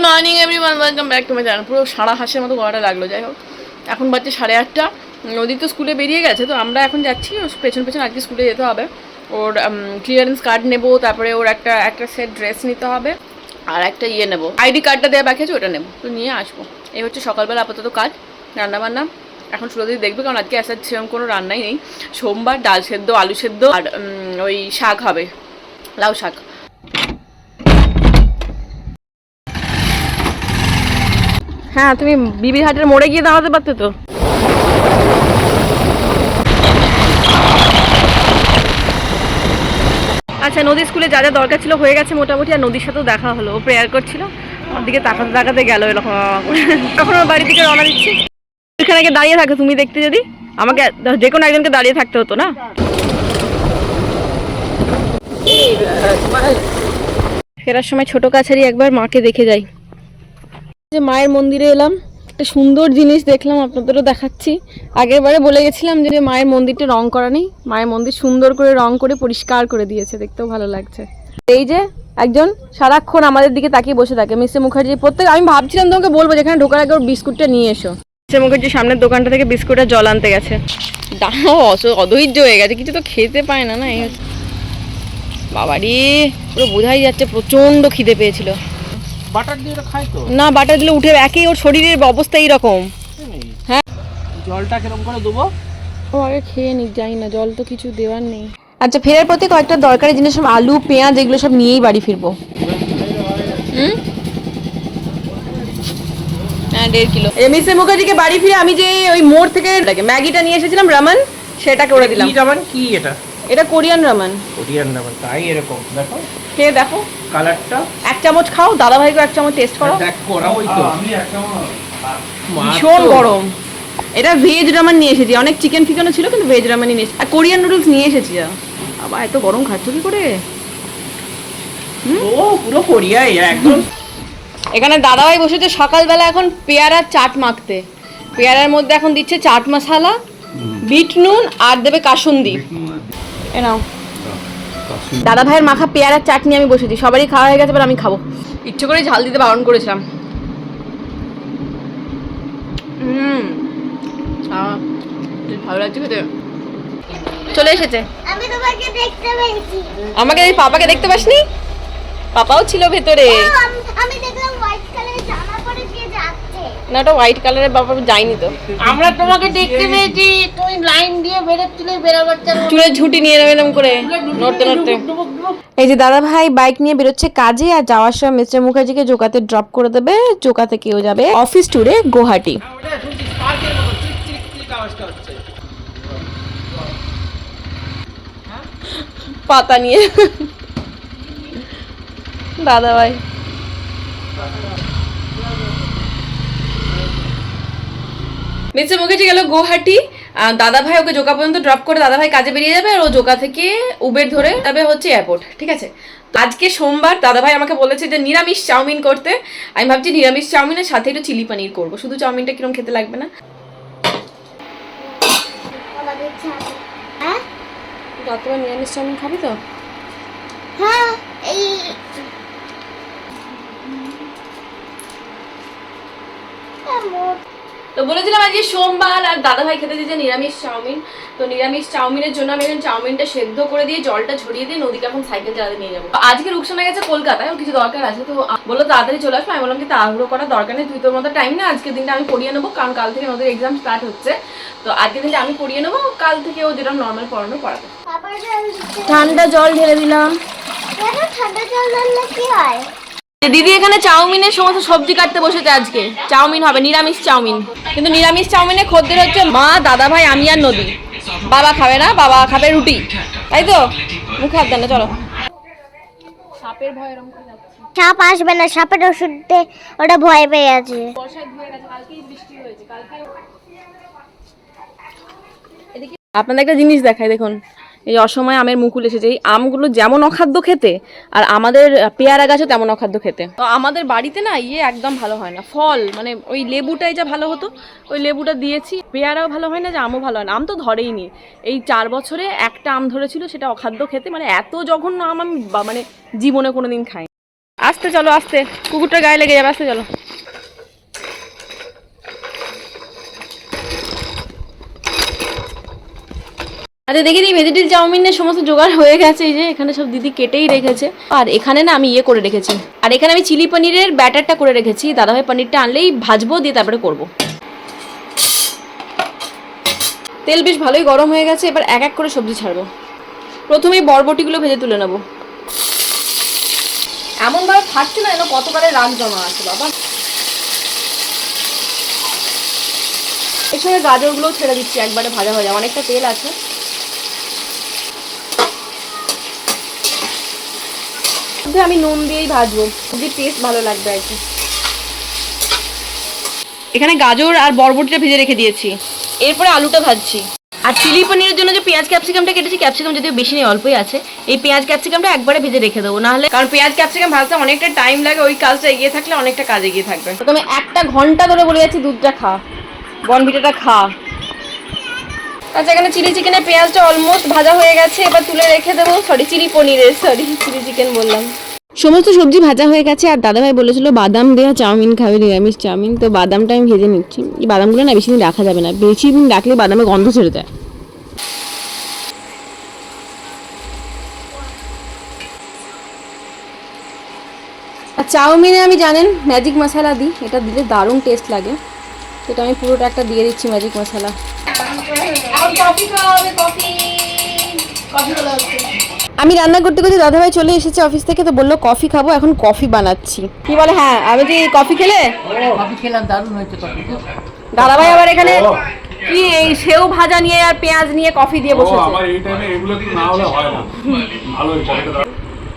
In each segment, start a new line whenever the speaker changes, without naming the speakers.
Good morning everyone welcome back to my channel পুরো সারা হাসের মতো গলাটা লাগল, যাই হোক। এখন বাচ্চা সাড়ে আটটা। নদী তো স্কুলে বেরিয়ে গেছে, তো আমরা এখন যাচ্ছি। পেছন পেছন আজকে স্কুলে যেতে হবে। ওর ক্লিয়ারেন্স কার্ড নেব, তারপরে ওর একটা একটা সেট ড্রেস নিতে হবে। আর একটা ইয়ে নেব। আইডি কার্ডটা দেওয়া বাকি আছে, ওটা নেব। তো নিয়ে আসব। এই হচ্ছে সকালবেলা আপাতত কাজ, রান্নাবান্না। এখন সুরদি দেখবে, কারণ আজকে আসার সেরকম কোনো রান্নাই নেই। সোমবার ডাল সেদ্ধ, আলু সেদ্ধ, আর ওই শাক হবে। লাউ শাক। হ্যাঁ তুমি বিবি হাটের মোড়ে গিয়ে দাঁড়াতে পারতে তো। আচ্ছা নদী স্কুলে যা যা দরকার ছিল হয়ে গেছে মোটামুটি, আর নদীর সাথেও দেখা হলো। ও প্রেয়ার করছিল। ওর দিকে তাকাতে তাকাতে গেল এরকম। তখন ওর বাড়ির দিকে রওনা দিচ্ছি। এখানে দাঁড়িয়ে থাকে, তুমি দেখতে যদি। আমাকে যে কোনো একজনকে দাঁড়িয়ে থাকতে হতো না? ফেরার সময় ছোট কাছারি একবার মাকে দেখে যাই। যে মায়ের মন্দিরে এলাম, একটা সুন্দর জিনিস দেখলাম, আপনাদেরও দেখাচ্ছি। আগের বারে বলে গেছিলাম যে মায়ের মন্দিরটা রং করা নেই, মায়ের মন্দির সুন্দর করে রং করে পরিষ্কার করে দিয়েছে, দেখতেও ভালো লাগছে। এই যে একজন সারাক্ষণ আমাদের দিকে তাকিয়ে বসে থাকে মিস্টার মুখার্জি, প্রত্যেক আমি ভাবছিলাম তোমাকে বলব যেখানে ঢোকার আগে ওর বিস্কুটটা নিয়ে এসো। মিস্টার মুখার্জি সামনের দোকানটা থেকে বিস্কুটের জল আনতে গেছে। দাও অধৈর্য হয়ে গেছে, কিছু তো খেতে পায় না না, এই বাবারি, পুরো বোঝাই যাচ্ছে প্রচণ্ড খিদে পেয়েছিল।
বাটার দিয়ে খায় তো?
না বাটার দিলে উঠে একই ওর শরীরের অবস্থা এইরকম। হ্যাঁ।
জলটা কীরকম করে দেবো?
ও আগে খেয়ে নিক যাই না জল তো কিছু দেওয়ার নেই। আচ্ছা ফেরার পথে কয়েকটা দরকারি জিনিস সব আলু পেঁয়াজ এগুলো সব নিয়েই বাড়ি ফিরবো। হুম? হ্যাঁ দেড় কিলো। মুখার্জিকে বাড়ি ফিরে আমি যে ওই মোড় থেকে ম্যাগিটা নিয়ে এসেছিলাম রামান সেটা করে দিলাম।
রামান? কি এটা?
এটা কোরিয়ান রামান।
কোরিয়ান রামান তাই এরকম। দেখো
খেয়ে দেখো।
কালারটা।
এক চামচ খাও দাদা ভাইকে এক চামচ টেস্ট করো
দেখ করা ওই তো।
ভীষণ গরম। এটা ভেজ রামান নিয়ে এসেছি। অনেক চিকেন ফিকেনও ছিল কিন্তু ভেজ রামানই নিয়ে এসেছি। আর কোরিয়ান নুডলস নিয়ে এসেছি আবার এত গরম খাচ্ছ কি করে?
ও পুরো কোরিয়াই একদম।
এখানে দাদাভাই বসেছে সকালবেলা এখন পেয়ারার চাট মাখতে। পেয়ারার মধ্যে এখন দিচ্ছে চাট মশলা বিট নুন আর দেবে কাসুন্দি। এ নাও দাদা ভাইয়ের মাখা পেয়ারার চাটনি আমি বসেছি। সবারই খাওয়া হয়ে গেছে এবার আমি খাব। ইচ্ছে করেই ঝাল দিতে বারণ করেছিলাম। হুম। ভালো লাগছে খেতে। চলে এসেছে।
আমি তোমাকে দেখতে পেয়েছি।
আমাকে এই পাপাকে দেখতে পাসনি? পাপাও ছিল ভেতরে।
আমি দেখলাম হোয়াইট কালারের জামা পরে কে যাচ্ছে
না ওটা হোয়াইট কালারের বাবা যায়নি তো।
আমরা তোমাকে দেখতে পেয়েছি তুমি লাইন দিয়ে বেরোচ্ছিলে বেরোবার
চুলের ঝুঁটি নিয়ে এরম করে নড়তে নড়তে। এই যে দাদা ভাই বাইক নিয়ে বেরোচ্ছে কাজে আর যাওয়ার সময় মিস্টার মুখার্জিকে জোকাতে ড্রপ করে দেবে জোকাতে কেউ যাবে। অফিস ট্যুরে গুয়াহাটি। পাতা নিয়ে। দাদা ভাই মিস্টার মুখার্জি গেল গুয়াহাটি। দাদা ভাই ওকে জোকা পর্যন্ত ড্রপ করে দাদা ভাই কাজে বেরিয়ে যাবে আর ও জোকা থেকে উবের ধরে তবে হচ্ছে এয়ারপোর্ট ঠিক আছে? আজকে সোমবার দাদা ভাই আমাকে বলেছে যে নিরামিষ চাউমিন করতে। আমি ভাবছি নিরামিষ চাউমিনের সাথে একটু চিলি পনির করব। শুধু চাউমিনটা কিরম খেতে লাগবে না?
হ্যাঁ
রাত্রে নিরামিষ চাউমিন খাবি তো।
হ্যাঁ এই।
তো বলেছিলাম আজকে সোমবার আর দাদা ভাই খেতে দিয়েছে নিরামিষ চাউমিন। তো নিরামিষ চাউমিনের জন্য আমি এখন চাউমিনটা সেদ্ধ করে দিয়ে জলটা ঝরিয়ে দিয়ে নদীকে এখন সাইকেল চালাতে নিয়ে যাব। আজকে রুকসানা গেছে কলকাতায় কিছু দরকার আছে তো বলল তাড়াতাড়ি চলে আসব। আমি বললাম কি তাড়াহুড়ো করার দরকার নেই তুই তোর মতো টাইম না আজকের দিনটা আমি পড়িয়ে নেব কারণ কাল থেকে নদীর এক্সাম স্টার্ট হচ্ছে। তো আজকের দিনটা আমি পড়িয়ে নেব কাল থেকে ও যেটা নর্মাল পড়ানো পড়াবে। ঠান্ডা জল ঢেলে দিলাম।
ঠান্ডা জল ঢাললে কি হয়?
দিদি এখানে চাউমিনের সমস্ত সবজি কাটতে বসেছে আজকে। চাউমিন হবে নিরামিষ চাউমিন। কিন্তু নিরামিষ চাউমিনে খদ্দের হচ্ছে মা দাদা ভাই আমি আর নদী। বাবা খাবে না বাবা খাবে রুটি। তাই তো? মুখে হাত দেন না চলো। সাপের ভয় এরকম করে যাচ্ছে।
সাপ আসবে না সাপের ওষুধ ওটা ভয় পেয়ে আছে।
বর্ষায় ধুয়ে গেছে কালকেই বৃষ্টি হয়েছে কালকে আপনাদের একটা জিনিস দেখায় দেখুন। এই অসময়ে আমের মুকুল এসেছে। এই আমগুলো যেমন অখাদ্য খেতে, আর আমাদের পেয়ারা গাছও তেমন অখাদ্য খেতে। তো আমাদের বাড়িতে না ইয়ে একদম ভালো হয় না। ফল মানে ওই লেবুটাই যা ভালো হতো, ওই লেবুটা দিয়েছি। পেয়ারাও ভালো হয় না, যে আমও ভালো হয় না। আম তো ধরেই নি এই চার বছরে একটা আম ধরেছিল, সেটা অখাদ্য খেতে। মানে এত জঘন্য আম আমি মানে জীবনে কোনো দিন খাই আস্তে চলো, আস্তে। কুকুরটা গায়ে লেগে যাবে, আস্তে চলো। আচ্ছা দেখি দিই ভেজিটেবল চাউমিনের সমস্ত জোগাড় হয়ে গেছে, এই যে এখানে সব দিদি কেটেই রেখেছে। আর এখানে না আমি ইয়ে করে রেখেছি। আর এখানে আমি চিলি পনিরের ব্যাটারটা করে রেখেছি। দাদাভাই পনিরটা আনলেই ভাজবো, দিয়ে তারপরে করব। তেল বেশ ভালোই গরম হয়ে গেছে, এবার এক এক করে সবজি ছাড়বো। প্রথমেই বরবটিগুলো ভেজে তুলে নেব। এমনভাবে ফাটছে না যেন কতবারে রাগ জমা আছে, বাবা। এর সঙ্গে ছেড়ে দিচ্ছি, একবারে ভাজা ভাজা, অনেকটা তেল আছে। শুধু আমি নুন দিয়েই ভাজবো যদি টেস্ট ভালো লাগবে আর কি। এখানে গাজর আর বরবটিটা ভেজে রেখে দিয়েছি। এরপরে আলুটা ভাজছি। আর চিলি পনিরের জন্য যে পেঁয়াজ ক্যাপসিকামটা কেটেছি ক্যাপসিকাম যদিও বেশি নেই অল্পই আছে এই পেঁয়াজ ক্যাপসিকামটা একবারে ভেজে রেখে দেবো। নাহলে কারণ পেঁয়াজ ক্যাপসিকাম ভাজতে অনেকটা টাইম লাগে ওই কাজটা এগিয়ে থাকলে অনেকটা কাজ এগিয়ে থাকবে। প্রথমে একটা ঘণ্টা ধরে বলে যাচ্ছি দুধটা খা বনভিটাটা খা। আচ্ছা এখানে চিলি চিকেনের পেঁয়াজটা অলমোস্ট ভাজা হয়ে গেছে এবার তুলে রেখে দেবো। সরি চিলি পনিরের সরি চিলি চিকেন বললাম। সমস্ত সবজি ভাজা হয়ে গেছে আর দাদাভাই বলেছিল বাদাম দেওয়া চাউমিন খাবে নিরামিষ চাউমিন। তো বাদামটা আমি ভেজে নিচ্ছি। এই বাদামগুলো না বেশি দিন রাখা যাবে না। বেশি দিন রাখলে বাদামে গন্ধ ছেড়ে দেয়। আর চাউমিনে আমি জানেন ম্যাজিক মশলা দিই। এটা দিলে দারুণ টেস্ট লাগে। সেটা আমি পুরোটা একটা দিয়ে দিচ্ছি ম্যাজিক মশলা আমি রান্না করতে করতে দাদাভাই চলে এসেছে অফিস থেকে তো বলল কফি খাব এখন কফি বানাচ্ছি। কি বলে হ্যাঁ আমি কি কফি খেলে?
কফি খেলাম দারুণ হয়েছে কফি
দাদাভাই আবার এখানে কি এই সেও ভাজা নিয়ে আর পেঁয়াজ নিয়ে কফি দিয়ে বসেছে।
আমার এই টাইমে এগুলো কিন্তু না হলে হয় না। ভালো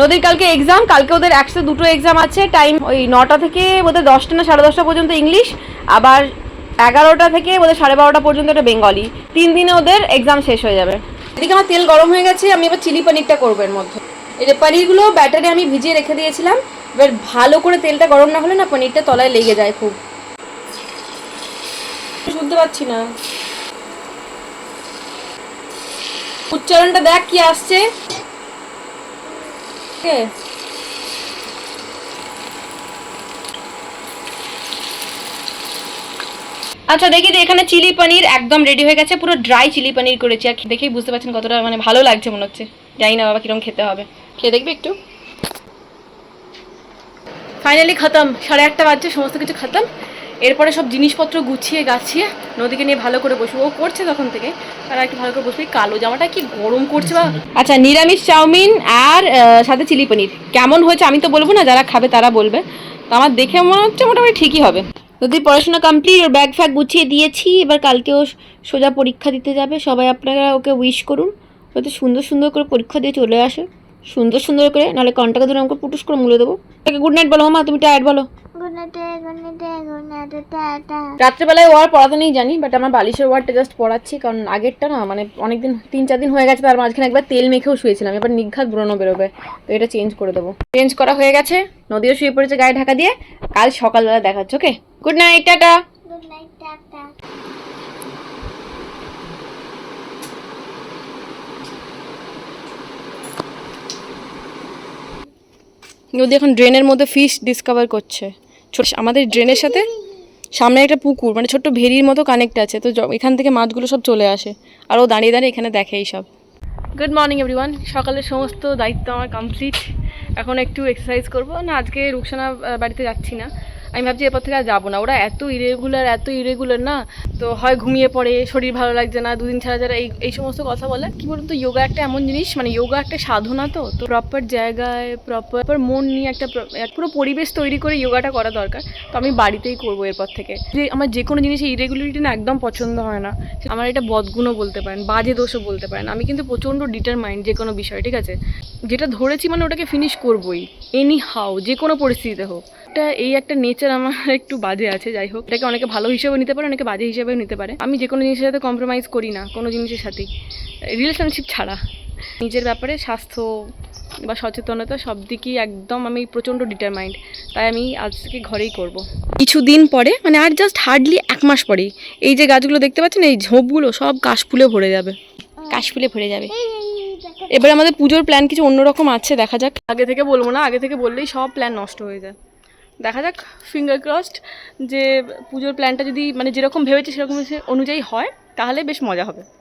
নদীর কালকে এক্সাম কালকে ওদের একশো দুটো এক্সাম আছে। টাইম ওই নটা থেকে ওদের দশটা না সাড়ে দশটা পর্যন্ত ইংলিশ আবার এগারোটা থেকে ওদের সাড়ে বারোটা পর্যন্ত একটা বেঙ্গলি। তিন দিনে ওদের এক্সাম শেষ হয়ে যাবে। এদিকে আমার তেল গরম হয়ে গেছে, আমি এবার চিলি পনিরটা করব এর মধ্যে। এই যে পনিরগুলো ব্যাটারে আমি ভিজিয়ে রেখে দিয়েছিলাম, এবার ভালো করে তেলটা গরম না হলে না পনিরটা তলায় লেগে যায় খুব। শুনতে পাচ্ছি না। উচ্চারণটা দেখ কি আসছে। আচ্ছা দেখি যে এখানে চিলি পনির একদম রেডি হয়ে গেছে, পুরো ড্রাই চিলি পনির করেছি। আর দেখেই বুঝতে পারছেন কতটা মানে ভালো লাগছে, মনে হচ্ছে। জানি না বাবা কীরকম খেতে হবে। খেয়ে দেখবে একটু। ফাইনালি খতম, সাড়ে আটটা বাজছে, সমস্ত কিছু খতম। এরপরে সব জিনিসপত্র গুছিয়ে গাছিয়ে নদীকে নিয়ে ভালো করে বসবো। ও করছে তখন থেকে, তারা একটু ভালো করে বসবে। কালো জামাটা কি গরম করছে বা আচ্ছা নিরামিষ চাউমিন আর সাথে চিলি পনির। কেমন হয়েছে আমি তো বলব না, যারা খাবে তারা বলবে। তো আমার দেখে মনে হচ্ছে মোটামুটি ঠিকই হবে। যদি পড়াশোনা কমপ্লিট ওর ব্যাগ ফ্যাগ গুছিয়ে দিয়েছি, এবার কালকে ও সোজা পরীক্ষা দিতে যাবে। সবাই আপনারা ওকে উইশ করুন। যাতে সুন্দর সুন্দর করে পরীক্ষা দিয়ে চলে আসে। সুন্দর সুন্দর করে, নাহলে কন্টাকে ধরে আমাকে পুটুস করে মুলে দেবো। গুড নাইট বলো মা তুমি টায়ার্ড বলো। রাত্রেবেলায় ওয়ার পড়াতে নেই জানি বাট আমার বালিশের ওয়ারটা জাস্ট পড়াচ্ছি কারণ আগেরটা না মানে অনেকদিন তিন চার দিন হয়ে গেছে তার মাঝখানে একবার তেল মেখেও শুয়েছিলাম এবার নিঘাত ব্রণ বেরোবে তো এটা চেঞ্জ করে দেবো। চেঞ্জ করা হয়ে গেছে নদীও শুয়ে পড়েছে গায়ে ঢাকা দিয়ে কাল সকালবেলা দেখাচ্ছে okay good night tata!
Good night tata.
নদী এখন ড্রেনের মধ্যে ফিশ ডিসকভার করছে। ছোট আমাদের ড্রেনের সাথে সামনে একটা পুকুর মানে ছোট্ট ভেরির মতো কানেক্ট আছে। তো এখান থেকে মাছগুলো সব চলে আসে আর ও দাঁড়িয়ে দাঁড়িয়ে এখানে দেখে এই সব গুড মর্নিং এভরিওয়ান সকালের সমস্ত দায়িত্ব আমার কমপ্লিট এখন একটু এক্সারসাইজ করব। না, আজকে রুকসানা বাড়িতে যাচ্ছি না। আমি ভাবছি এরপর থেকে আর যাব না। ওরা এত ইরেগুলার এত ইরেগুলার না, তো হয় ঘুমিয়ে পড়ে, শরীর ভালো লাগছে না, দুদিন ছাড়া ছাড়া এই এই সমস্ত কথা বলে, কি বলুন তো যোগা একটা এমন জিনিস মানে যোগা একটা সাধনা তো তো প্রপার জায়গায় প্রপার মন নিয়ে একটা পুরো পরিবেশ তৈরি করে যোগাটা করা দরকার, তো আমি বাড়িতেই করব এরপর থেকে। যে আমার যে কোনো জিনিসে ইরেগুলারিটি না একদম পছন্দ হয় না আমার এটা বদগুণও বলতে পারেন, বাজে দোষও বলতে পারেন, আমি কিন্তু প্রচণ্ড ডিটারমাইন্ড যে কোনো বিষয়, ঠিক আছে? যেটা ধরেছি মানে ওটাকে ফিনিশ করবোই এনি হাউ যে কোনো পরিস্থিতিতে হোক। এটা এই একটা নেচার আমার একটু বাজে আছে যাই হোক। এটাকে অনেকে ভালো হিসেবে নিতে পারে অনেকে বাজে হিসেবেও নিতে পারে। আমি যে কোনো জিনিসের সাথে কম্প্রোমাইজ করি না কোনো জিনিসের সাথেই। রিলেশনশিপ ছাড়া। নিজের ব্যাপারে স্বাস্থ্য বা সচেতনতা সব দিকেই একদম আমি প্রচণ্ড ডিটারমাইন্ড তাই আমি আজকে ঘরেই করব। কিছুদিন পরে মানে আর জাস্ট হার্ডলি এক মাস পরেই এই যে গাছগুলো দেখতে পাচ্ছেন এই ঝোপগুলো সব কাশফুলে ভরে যাবে। কাশফুলে ভরে যাবে। এবার আমাদের পুজোর প্ল্যান কিছু অন্যরকম আছে দেখা যাক। আগে থেকে বলব না আগে থেকে বললেই সব প্ল্যান নষ্ট হয়ে যায়। দেখা যাক ফিঙ্গার ক্রসড যে পুজোর প্ল্যানটা যদি মানে যেরকম ভেবেছি সেরকম অনুযায়ী হয়, তাহলে বেশ মজা হবে।